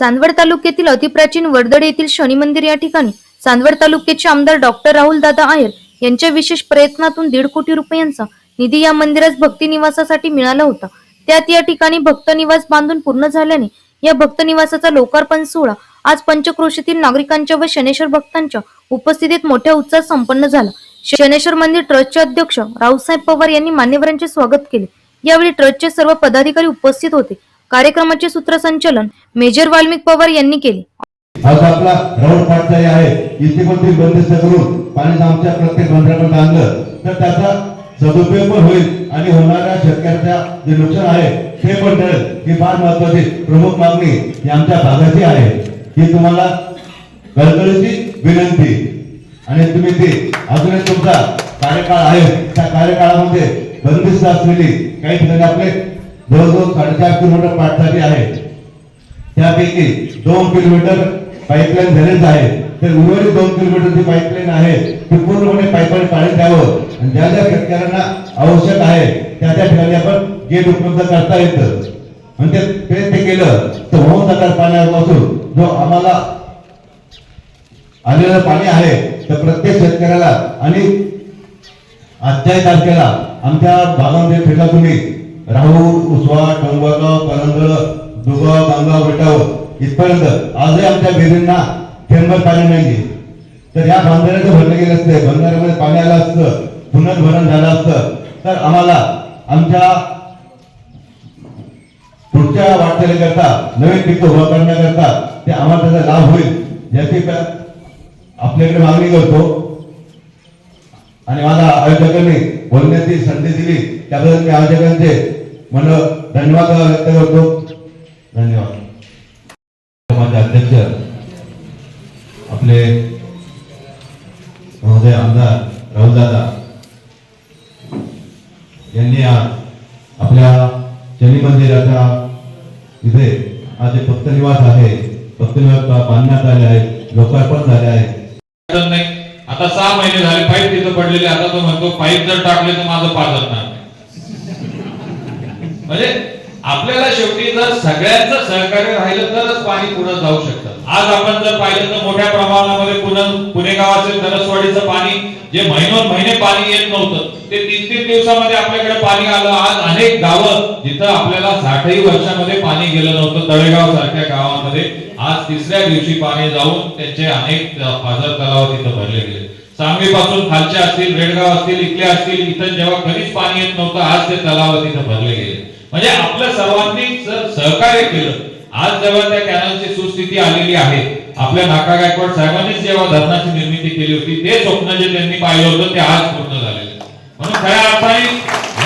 चांदवड तालुक्यातील अतिप्राचीन वर्दड येथील शनी मंदिर या ठिकाणी चांदवड तालुक्याचे आमदार डॉक्टर राहुल दादा आहेर यांच्या विशेष प्रयत्नातून दीड कोटी रुपयांचा निधी या मंदिरास भक्ती निवासासाठी मिळाला होता. त्यात या ठिकाणी भक्त निवास बांधून पूर्ण झाल्याने या भक्त निवासाचा लोकार्पण सोहळा आज पंचक्रोशीतील नागरिकांच्या व शनेश्वर भक्तांच्या उपस्थितीत मोठ्या उत्साहात संपन्न झाला. शनेश्वर मंदिर ट्रस्टचे अध्यक्ष रावसाहेब पवार यांनी मान्यवरांचे स्वागत केले. यावेळी ट्रस्टचे सर्व पदाधिकारी उपस्थित होते. कार्यक्रमाचे सूत्रसंचालन मेजर वाल्मिक पवार यांनी केले. आज आपला राऊंड पाठचारी आहे. इथे पण ती बंदिस्त करून पाणी आमच्या प्रत्येक बंधाऱ्यापर्यंत आणलं तर त्याचा सदुपयोग पण होईल आणि होणाऱ्या शेतकऱ्याच्या जे नुकसान आहे ते पण ठरेल. ही फार महत्वाची प्रमुख मागणी ही आमच्या भागाची आहे. ही तुम्हाला कळकळीची विनंती. आणि तुम्ही ती अजूनही तुमचा कार्यकाळ आहे. त्या कार्यकाळामध्ये बंदिस्त असलेली काही ठिकाणी आपले जवळजवळ साडेचार किलोमीटर पाठसाठी आहे. त्यापैकी दोन किलोमीटर पाईपलाईन झालेच आहे. तर उर्वरित दोन किलोमीटर जी पाईपलाईन आहे ती पूर्णपणे पाईपलाईन पाणी द्यावं आणि ज्या ज्या शेतकऱ्यांना आवश्यक आहे त्या त्या ठिकाणी आपण गेट उपलब्ध करता येतं. म्हणजे ते ते- ते केलं तर होऊन जातात पाण्यापासून जो आम्हाला आलेलं पाणी आहे तर प्रत्येक शेतकऱ्याला आणि आजच्याही तारखेला आमच्या भागामध्ये फिरला तुम्ही राहूर उसवा टोंबगाव परंद्र दुगाव बांगाव बेटाव इथपर्यंत आजही आमच्या विहिरींना थेंबर पाणी नाही तर या बांधाऱ्याचं भरलं गेलं असते बंधाऱ्यामध्ये पाणी आलं असतं पुनर्भरण झालं असतं. तर आम्हाला आमच्या पुढच्या वाटचालीकरता नवीन पिकं उभा करण्याकरता ते आम्हाला त्याचा लाभ होईल याची आपल्याकडे मागणी करतो. आणि मला आयोजकांनी बोलण्याची संधी दिली त्याबद्दल मी आयोजकांचे मन धन्यवाद व्यक्त करतो. धन्यवाद. माझे अध्यक्ष आपले महोदय आमदार राहुलदादा यांनी आज आपल्या शनी मंदिराच्या इथे आज जे भक्त आहे. भक्त बांधण्यात आले आहे लोकार्पण झाले आहे. नाही आता सहा महिने झाले पाईप तिथं पडलेले आता तो म्हणतो पाईप जर टाकले तर माझं पाजत नाही. म्हणजे आपल्याला शेवटी जर सगळ्यांचं सहकार्य राहिलं तरच पाणी पुढे जाऊ शकतं. आज आपण जर पाहिलं तर मोठ्या प्रमाणामध्ये पुणे पुणे गावाचे नरसवाडीचं पाणी जे महिनोन महिने पाणी येत नव्हतं ते तीन तीन दिवसामध्ये आपल्याकडे पाणी आलं. आज अनेक गावं जिथं आपल्याला साठही वर्षामध्ये पाणी गेलं नव्हतं. तळेगाव सारख्या गावामध्ये आज तिसऱ्या दिवशी पाणी जाऊन त्यांचे अनेक पाझर तलाव तिथं भरले गेले. सांगली पासून खालचे असतील रेडगाव असतील इथले असतील इथं जेव्हा कधीच पाणी येत नव्हतं आज ते तलाव तिथं भरले गेले. म्हणजे आपल्या सर्वांनी सहकार्य केलं. आज जेव्हा त्या कॅनलची सुस्थिती आलेली आहे आपल्या नाका गायकवाड साहेबांनीच जेव्हा धरणाची निर्मिती केली होती ते स्वप्न जे त्यांनी पाहिलं होतं ते आज पूर्ण झालेलं म्हणून खऱ्या अर्थाने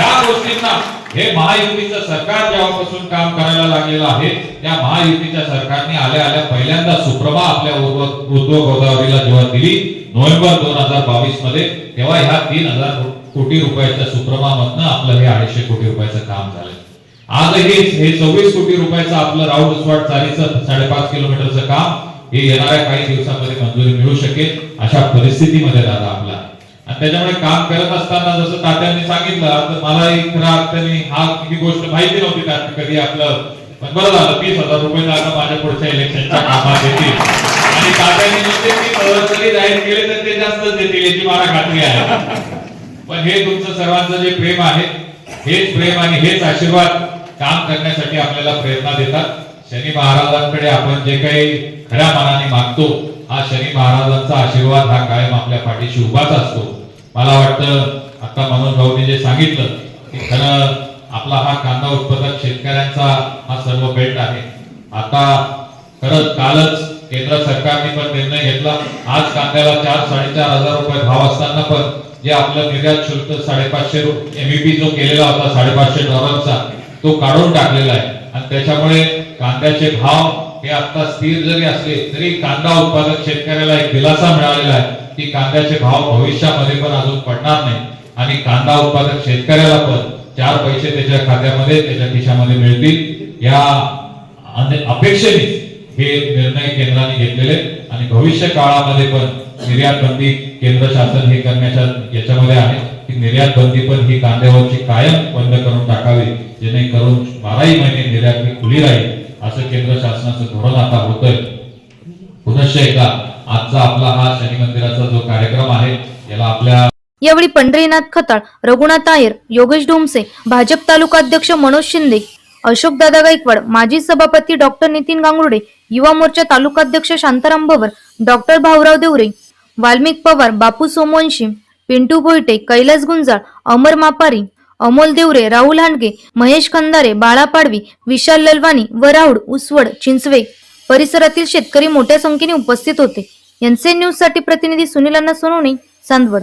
या गोष्टींना हे महायुतीचं सरकार जेव्हापासून काम करायला लागलेलं आहे त्या महायुतीच्या सरकारने आल्या आल्या पहिल्यांदा सुप्रभा आपल्या उद्योग गोदावरीला जेव्हा दिली नोव्हेंबर दोन हजार बावीसमध्ये तेव्हा ह्या तीन हजार कोटी रुपयाच्या सुप्रभामधनं आपलं हे अडीचशे कोटी रुपयाचं काम झालं. आजही हे सव्वीस कोटी रुपयाचं आपलं राऊंड स्पॉट चालीचं साडेपाच किलोमीटरचं काम हे येणाऱ्या काही दिवसांमध्ये मंजुरी मिळू शकेल अशा परिस्थितीमध्ये दादा आपला. आणि त्याच्यामुळे काम करत असताना जसं तात्यांनी सांगितलं मला मलाही खरं अर्थाने हा किती गोष्ट माहिती नव्हती त्यात कधी आपलं. पण बरं झालं तीस हजार रुपये आता माझ्या पुढच्या इलेक्शनच्या कामात येतील. आणि तात्यांनी नुसते मी जरी जाहीर केले तर ते जास्तच देतील याची मला खात्री आहे. पण हे तुमचं सर्वांचं जे प्रेम आहे हेच प्रेम आणि हेच आशीर्वाद काम करण्यासाठी आपल्याला प्रेरणा देतात. शनी महाराजांकडे आपण जे काही खऱ्या मनाने मागतो हा शनी महाराजांचा आशीर्वाद हा कायम आपल्या पाठीशी उभाच असतो. मला वाटतं आता मनोज भाऊनी जे सांगितलं की खरं आपला हा कांदा उत्पादक शेतकऱ्यांचा हा सर्व बेल्ट आहे. आता खरंच कालच केंद्र सरकारने पण निर्णय घेतला. आज कांद्याला चार साडेचार हजार रुपये भाव असताना पण जे आपलं निर्यात शुल्क साडेपाचशे एमईपी जो केलेला होता साडेपाचशे डॉलरचा तो काढून टाकलेला आहे. आणि त्याच्यामुळे कांद्याचे भाव हे आता स्थिर जरी असले तरी कांदा उत्पादक शेतकऱ्याला एक दिलासा मिळालेला आहे की कांद्याचे भाव भविष्यामध्ये पण अजून पडणार नाही. आणि कांदा उत्पादक शेतकऱ्याला पण चार पैसे त्याच्या खात्यामध्ये त्याच्या खिशामध्ये मिळतील. या आणि अपेक्षेने हे निर्णय केंद्राने घेतलेले आणि भविष्य काळामध्ये पण निर्यात बंदी केंद्र शासन हे करण्याच्या याच्यामध्ये आहे. की निर्यात बंदी पण ही कांद्यावरची कायम बंद करून टाकावी जेणेकरून बाराही महिने निर्यात ही खुली राहील असं केंद्र शासनाचं धोरण आता होतंय. पुनश्च एकदा आजचा आपला हा शनी मंदिराचा जो कार्यक्रम आहे याला आपल्या यावेळी पंढरीनाथ खताळ रघुनाथ आयर योगेश ढोमसे भाजप तालुका अध्यक्ष मनोज शिंदे अशोक दादा गायकवाड माजी सभापती डॉक्टर नितीन गांगुर्डे युवा मोर्चा तालुका अध्यक्ष शांताराम भवर डॉक्टर भाऊराव देवरे वाल्मिक पवार बापू सोमवंशी पिंटू भोयटे कैलास गुंजाळ अमर मापारी अमोल देवरे राहुल हांडगे महेश खंदारे बाळा पाडवी विशाल ललवानी व राहुड उसवड चिंचवे परिसरातील शेतकरी मोठ्या संख्येने उपस्थित होते. एनसीएन न्यूजसाठी प्रतिनिधी सुनीलांना सोनवणे चांदवड.